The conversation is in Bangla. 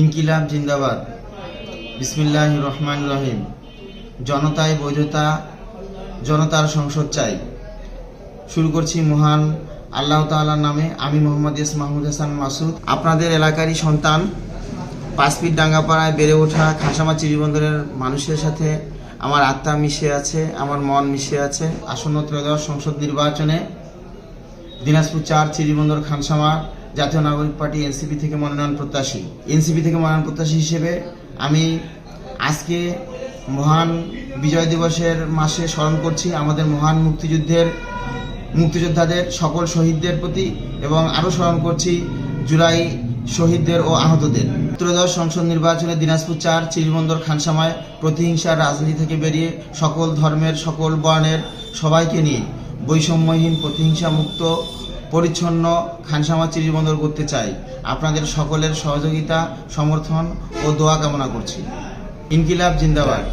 ইনকিলাব জিন্দাবাদ। বিসমিল্লাহ রহমান রহিম। জনতায় বৈধতা, জনতার সংসদ চাই। শুরু করছি মহান আল্লাহ তাআলার নামে। আমি মোহাম্মদ ইস মাহমুদ হাসান মাসুদ। আপনাদের এলাকারই সন্তান। পাঁচপিট ডাঙ্গাপাড়ায় বেড়ে ওঠা খাসামা চিরিবন্দরের মানুষের সাথে আমার আত্মা মিশে আছে, আমার মন মিশে আছে। আসন্ন ত্রয়োদশ সংসদ নির্বাচনে দিনাজপুর চার চিরিবন্দর খানসামা জাতীয় নাগরিক পার্টি এনসিপি থেকে মনোনয়ন প্রত্যাশী। এনসিপি থেকে মনোনয়ন প্রত্যাশী হিসেবে আমি আজকে মহান বিজয় দিবসের মাসে স্মরণ করছি আমাদের মহান মুক্তিযুদ্ধের মুক্তিযোদ্ধাদের সকল শহীদদের প্রতি এবং আরও স্মরণ করছি জুলাই শহীদদের ও আহতদের। ত্রয়োদশ সংসদ নির্বাচনে দিনাজপুর চার চিরিবন্দর খানসামায় প্রতিহিংসার রাজনীতি থেকে বেরিয়ে সকল ধর্মের, সকল বর্ণের সবাইকে নিয়ে বৈষম্যহীন প্রতিহিংসা মুক্ত পরিচ্ছন্ন খানসামা চিরিবন্দর করতে চাই। আপনাদের সকলের সহযোগিতা, সমর্থন ও দোয়া কামনা করছি। ইনকিলাব জিন্দাবাদ।